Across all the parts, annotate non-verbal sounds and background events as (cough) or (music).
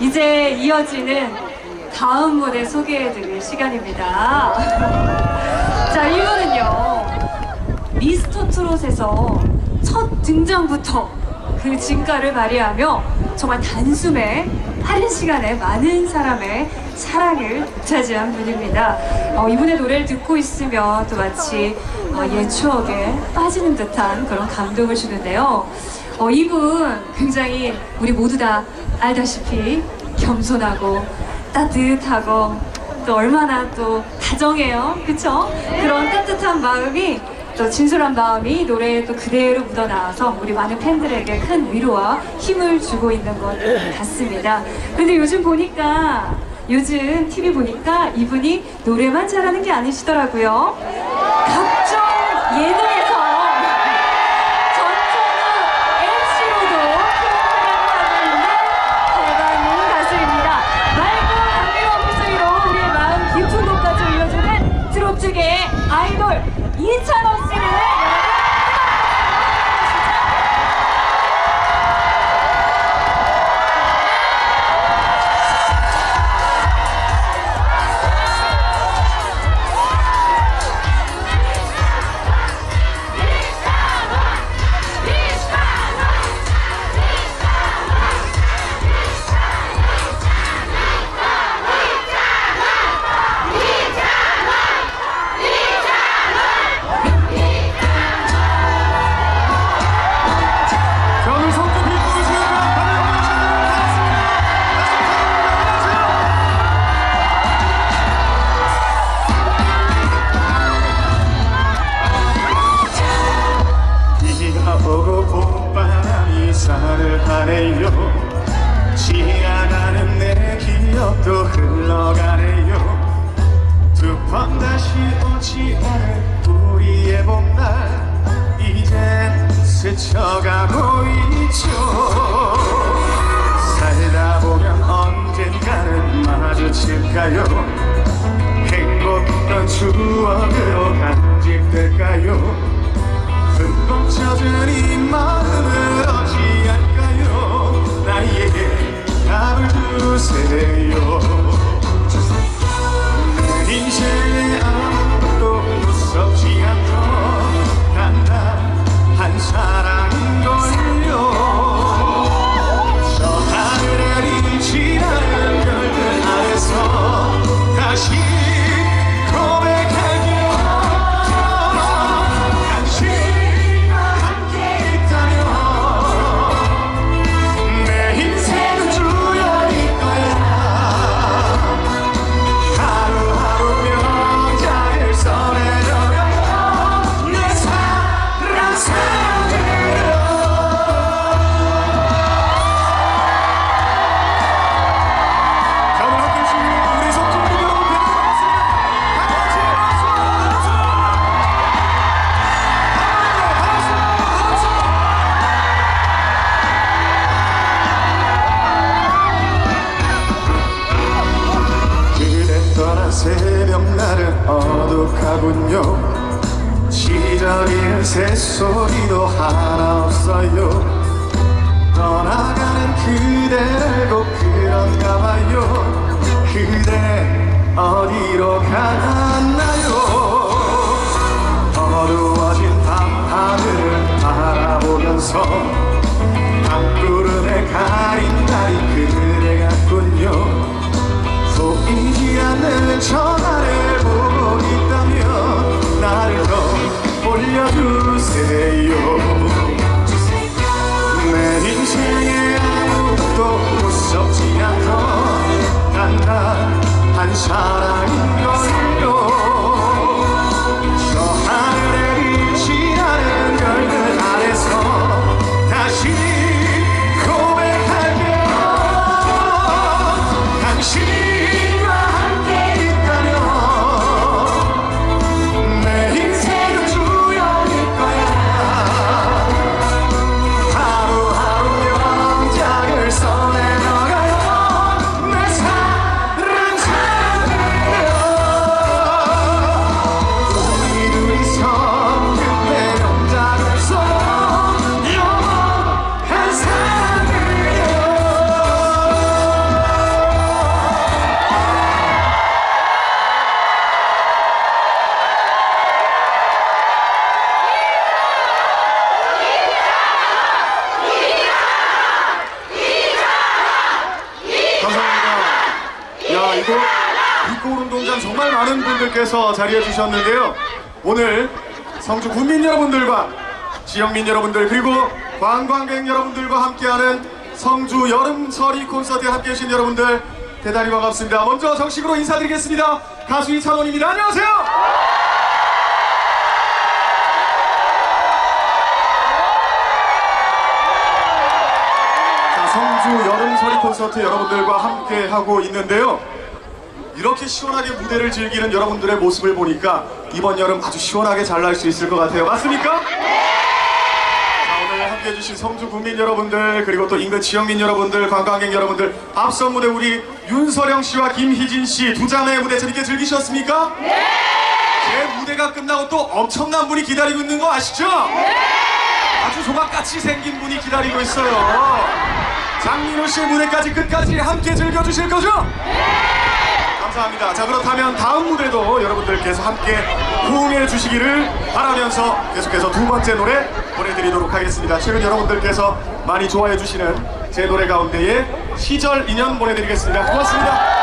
이제 이어지는 다음 무대 소개해드릴 시간입니다. (laughs) 자, 이분은요, 미스터 트롯에서 첫 등장부터 그 진가를 발휘하며 정말 단숨에 빠른 시간에 많은 사람의 사랑을 차지한 분입니다. 어, 이분의 노래를 듣고 있으면 또 마치 어, 옛 추억에 빠지는 듯한 그런 감동을 주는데요. 어, 이분 굉장히 우리 모두 다 알다시피 겸손하고 따뜻하고 또 얼마나 또 다정해요. 그쵸? 그런 따뜻한 마음이 또 진솔한 마음이 노래에 또 그대로 묻어나와서 우리 많은 팬들에게 큰 위로와 힘을 주고 있는 것 같습니다. 근데 요즘 보니까 요즘 TV 보니까 이분이 노래만 잘하는 게 아니시더라고요. 각종 예능 기억도 흘러가네요. 두 번 다시 오지 않을 우리의 봄날 이젠 스쳐가고 있죠. 살다 보면 언젠가는 마주칠까요? 행복한 추억으로 간직될까요? 흠뻑 젖은 이 마음을 어찌할까요? 나에게 답을 주세요. 내 인생에 새벽 날은 어둑하군요. 시절이는 새소리도 하나 없어요. 떠나가는 그대를 꼭 그런가 봐요. 그대 어디로 가나요? 어두워진 밤하늘을 바라보면서 밤구름에 가린 날이 그대 같군요. 보이지 않는 전화를 보고 있다면 나를 더 올려주세요. 내 인생에 아무것도 무섭지 않던 단단한 사랑인 걸 자리해 주셨는데요. 오늘 성주 국민 여러분들과 지역민 여러분들 그리고 관광객 여러분들과 함께하는 성주 여름설이 콘서트에 함께해 주신 여러분들 대단히 반갑습니다. 먼저 정식으로 인사드리겠습니다. 가수 이찬원입니다. 안녕하세요. 자, 성주 여름설이 콘서트 여러분들과 함께 하고 있는데요. 이렇게 시원하게 무대를 즐기는 여러분들의 모습을 보니까 이번 여름 아주 시원하게 잘 날 수 있을 것 같아요. 맞습니까? 자, 오늘 함께 해 주신 성주 국민 여러분들 그리고 또 인근 지역민 여러분들 관광객 여러분들 앞선 무대 우리 윤서령 씨와 김희진 씨두 자매의 무대 재밌게 즐기셨습니까? 네! 제 무대가 끝나고 또 엄청난 분이 기다리고 있는 거 아시죠? 네! 아주 조각같이 생긴 분이 기다리고 있어요. 장민호 씨의 무대까지 끝까지 함께 즐겨주실 거죠? 감사합니다. 자 그렇다면 다음 무대도 여러분들께서 함께 호응해 주시기를 바라면서 계속해서 두 번째 노래 보내드리도록 하겠습니다. 최근 여러분들께서 많이 좋아해 주시는 제 노래 가운데에 시절 인연 보내드리겠습니다. 고맙습니다.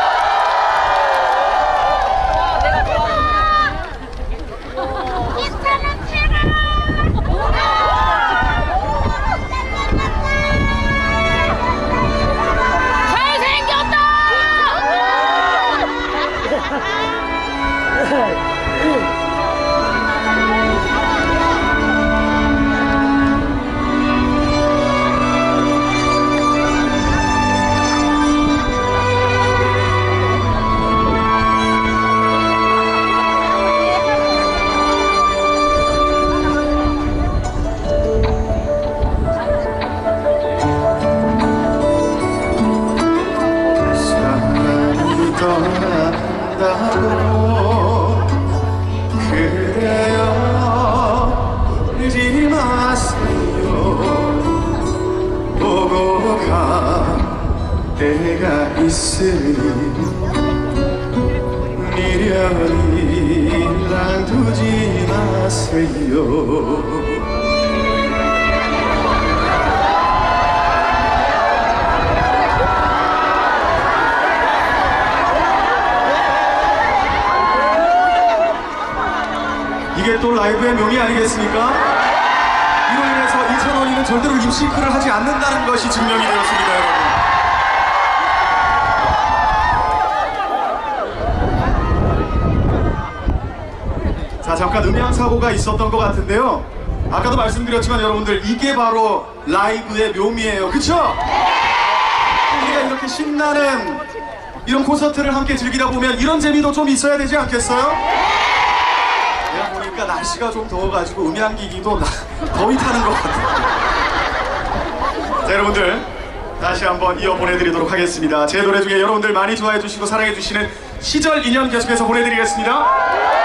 입시크를 하지 않는다는 것이 증명이 되었습니다, 여러분. 자, 잠깐 음향 사고가 있었던 것 같은데요. 아까도 말씀드렸지만 여러분들 이게 바로 라이브의 묘미예요. 그쵸? 우리가 이렇게 신나는 이런 콘서트를 함께 즐기다 보면 이런 재미도 좀 있어야 되지 않겠어요? 내가 보니까 날씨가 좀 더워가지고 음향기기도 나- 더위 타는 것 같아요. 자, 여러분들 다시 한번 이어 보내드리도록 하겠습니다. 제 노래 중에 여러분들 많이 좋아해 주시고 사랑해 주시는 시절 인연 계속해서 보내드리겠습니다.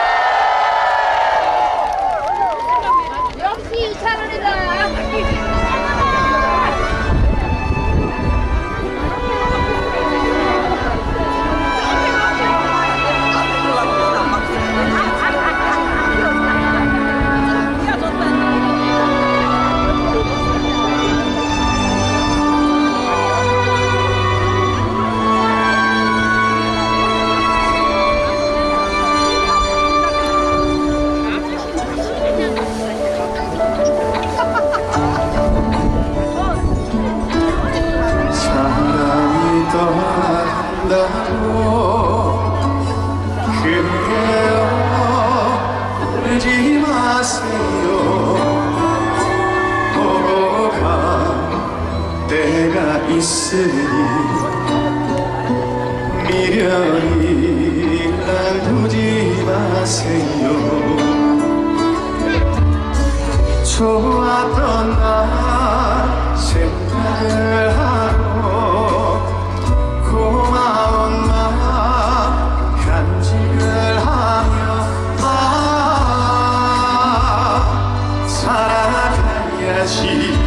살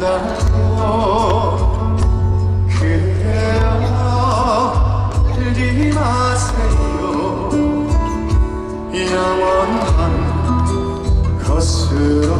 그 온다고 그래요 들지 마세요. 영원한 것으로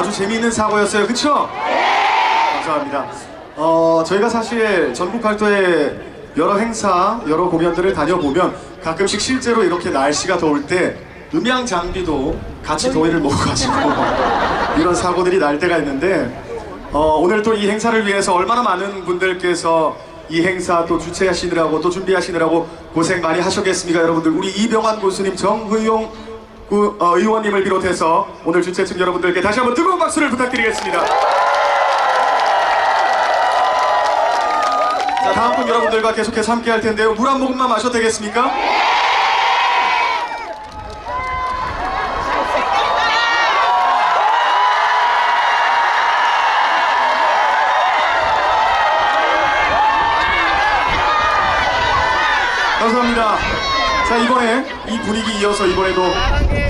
아주 재미있는 사고였어요. 그쵸? 감사합니다. 어 저희가 사실 전국 활동에 여러 행사 여러 공연들을 다녀보면 가끔씩 실제로 이렇게 날씨가 더울 때 음향 장비도 같이 더위를 먹고 가지고 (laughs) 이런 사고들이 날 때가 있는데 어, 오늘 또 이 행사를 위해서 얼마나 많은 분들께서 이 행사 또 주최하시느라고 또 준비하시느라고 고생 많이 하셨겠습니까 여러분들? 우리 이병환 교수님 정의용 구- 어, 의원님을 비롯해서 오늘 주최 측 여러분들께 다시 한번 뜨거운 박수를 부탁드리겠습니다 자 다음 분 여러분들과 계속해서 함께 할 텐데요 물 한 모금만 마셔도 되겠습니까? 감사합니다. 자 이번에 이 분위기 이어서 이번에도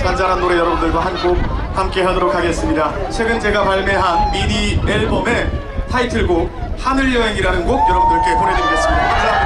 잔잔한 노래 여러분들과 한 곡 함께 하도록 하겠습니다. 최근 제가 발매한 미니 앨범의 타이틀곡 하늘 여행이라는 곡 여러분들께 보내드리겠습니다. 감사합니다.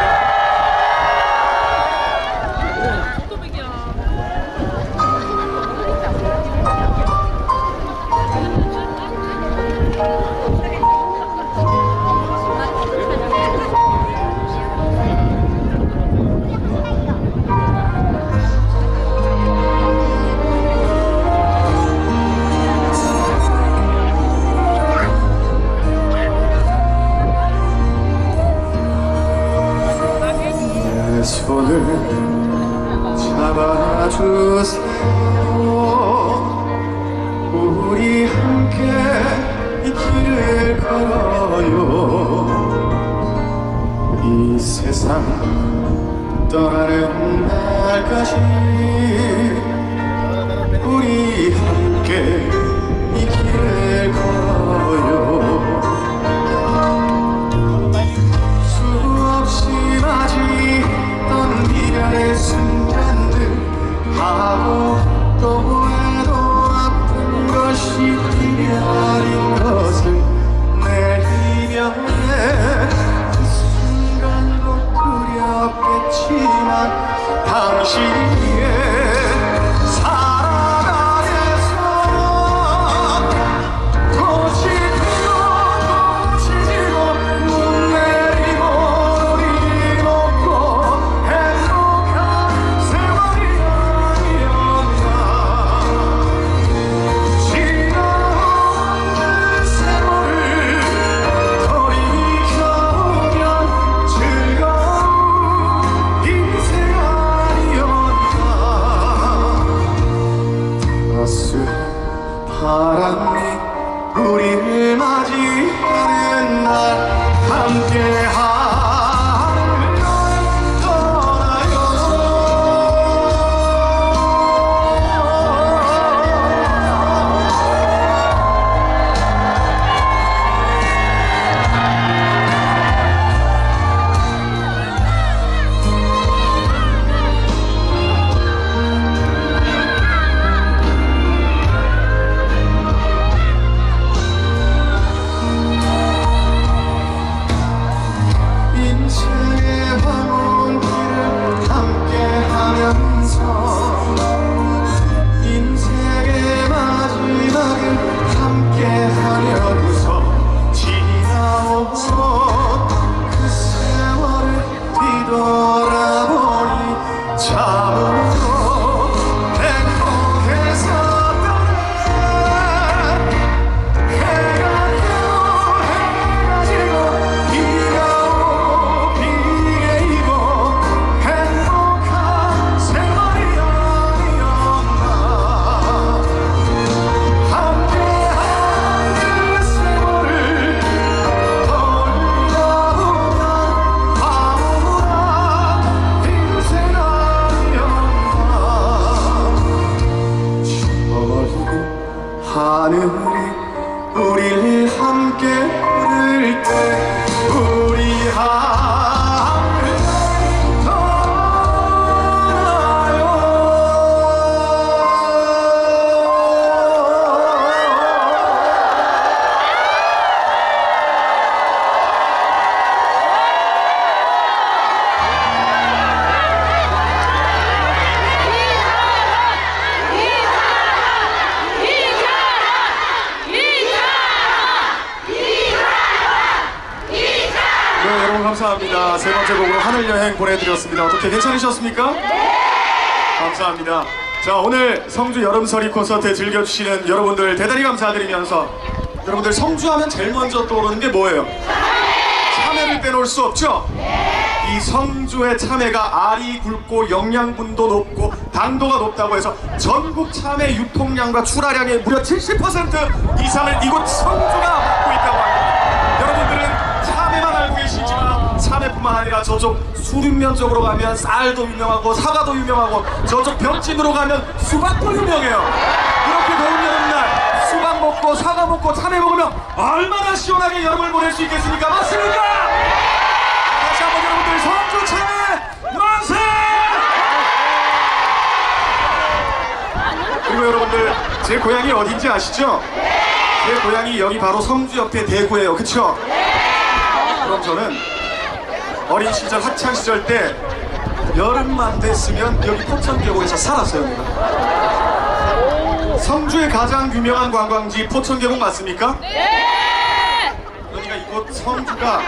이 감사합니다. 세 번째 곡으로 하늘 여행 보내드렸습니다. 어떻게 괜찮으셨습니까? 감사합니다. 자, 오늘 성주 여름서리 콘서트 즐겨주시는 여러분들 대단히 감사드리면서 여러분들 성주하면 제일 먼저 떠오르는 게 뭐예요? 참외를 빼놓을 수 없죠? 이 성주의 참외가 알이 굵고 영양분도 높고 당도가 높다고 해서 전국 참외 유통량과 출하량의 무려 70% 이상을 이곳 성주가 맡고 있다고 합니다. 참외뿐만 아니라 저쪽 수륙면 쪽으로 가면 쌀도 유명하고 사과도 유명하고 저쪽 벽진으로 가면 수박도 유명해요. 이렇게 더운 여름날 수박 먹고 사과 먹고 참외 먹으면 얼마나 시원하게 여름을 보낼 수 있겠습니까? 맞습니까? 다시 한번 여러분들 성주 참외 만세! 그리고 여러분들 제 고향이 어딘지 아시죠? 제 고향이 여기 바로 성주 옆에 대구예요. 그쵸? 그럼 저는 어린 시절 학창 시절 때 여름만 됐으면 여기 포천 계곡에서 살았어요. 내가. 성주의 가장 유명한 관광지 포천 계곡 맞습니까? 그러니까 이곳 성주가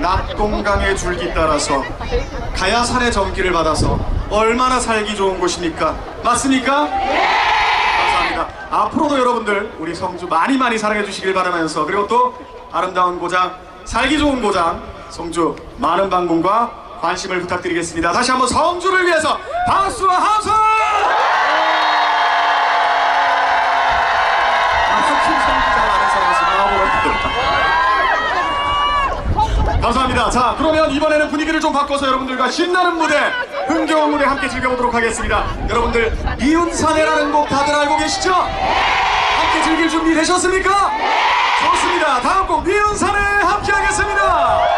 낙동강의 줄기 따라서 가야산의 전기를 받아서 얼마나 살기 좋은 곳입니까? 맞습니까? 감사합니다. 앞으로도 여러분들 우리 성주 많이 많이 사랑해 주시길 바라면서 그리고 또 아름다운 고장, 살기 좋은 고장 성주 많은 방문과 관심을 부탁드리겠습니다. 다시 한번 성주를 위해서 박수와 함성! 감사합니다. 자, 그러면 이번에는 분위기를 좀 바꿔서 여러분들과 신나는 무대, 흥겨운 무대 함께 즐겨보도록 하겠습니다. 여러분들, 이은사내라는 곡 다들 알고 계시죠? 함께 즐길 준비 되셨습니까? 좋습니다. 다음 곡 미운 산에 함께 하겠습니다.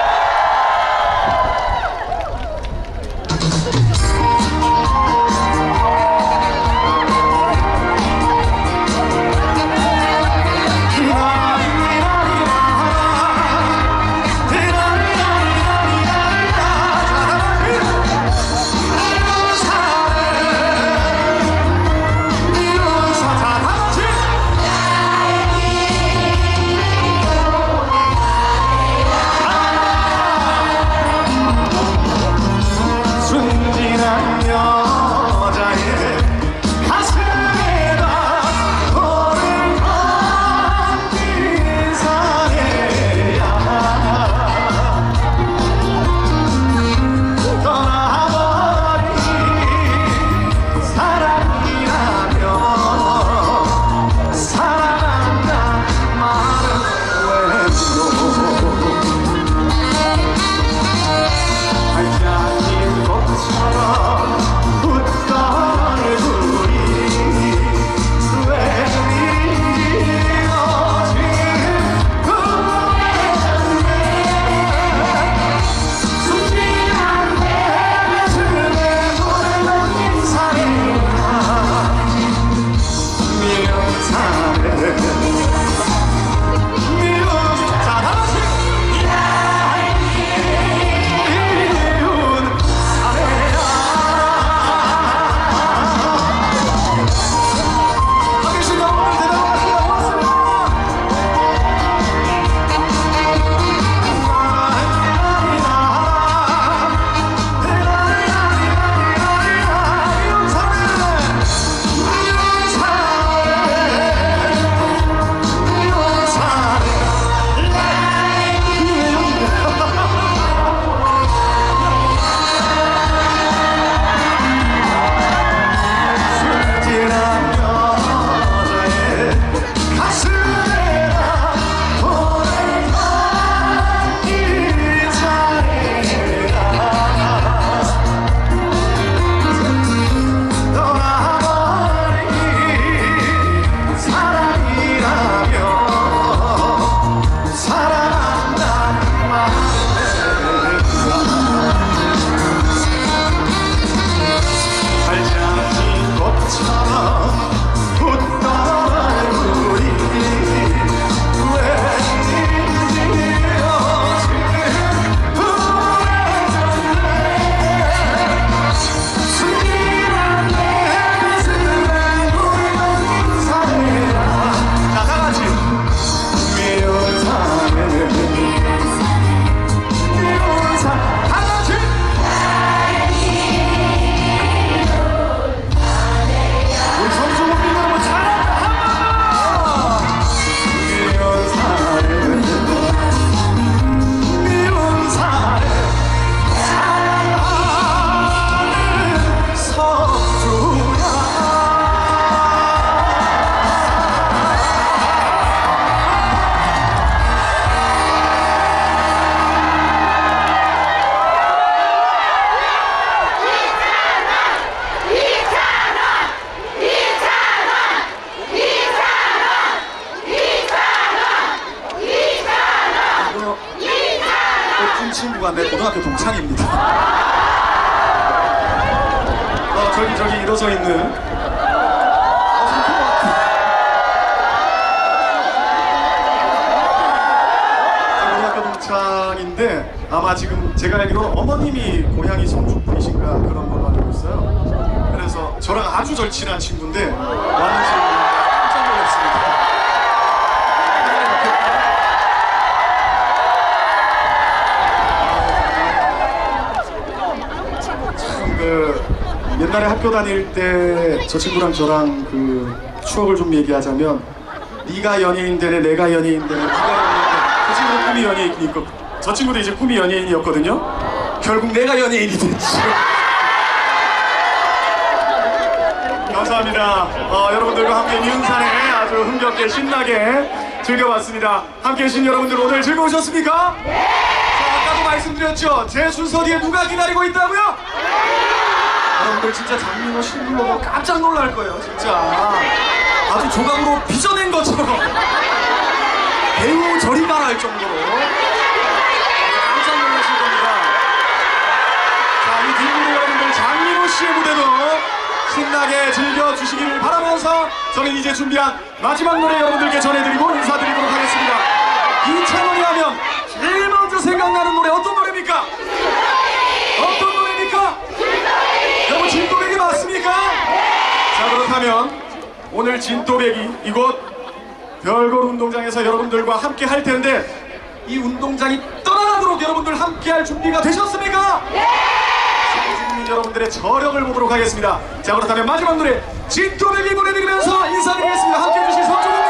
제가 알기로는 어머님이 고향이 성주 분이신가 그런 걸로 알고 있어요. 그래서 저랑 아주 절친한 친구인데 왔는지 깜짝 놀랐습니다. 참그 옛날에 학교 다닐 때 저 친구랑 저랑 그 추억을 좀 얘기하자면 네가 연예인 되네 내가 연예인 되네 네가 연예인 되네 그 친구도 꿈이 연예인이고 저 친구도 이제 꿈이 연예인이었거든요. 결국 내가 연예인이 됐지. 감사합니다. 어, 여러분들과 함께 미운산에 아주 흥겹게 신나게 즐겨봤습니다. 함께 해주신 여러분들 오늘 즐거우셨습니까? 자, 아까도 말씀드렸죠. 제 순서 뒤에 누가 기다리고 있다고요? 여러분들 진짜 장민호 실물로 보고 깜짝 놀랄 거예요 진짜. 아주 조각으로 빚어낸 것처럼. (laughs) 배우 저리 가라 할 정도로 깜짝 놀라실 겁니다 자이 뒷무대 여러분들 장민호 씨의 무대도 신나게 즐겨주시길 바라면서 저는 이제 준비한 마지막 노래 여러분들께 전해드리고 인사드리도록 하겠습니다 이찬원이 하면 제일 먼저 생각나는 노래 어떤 노래입니까? 어떤 노래입니까? 여러분 진또배기 맞습니까? 자 그렇다면 오늘 진또배기 이곳 별걸 운동장에서 여러분들과 함께 할 텐데 이 운동장이 떠나가도록 여러분들 함께 할 준비가 되셨습니까? 네! 여러분들의 저력을 보도록 하겠습니다. 자 그렇다면 마지막 노래 진또배기 보내드리면서 인사드리겠습니다. 함께 해 주신 성주분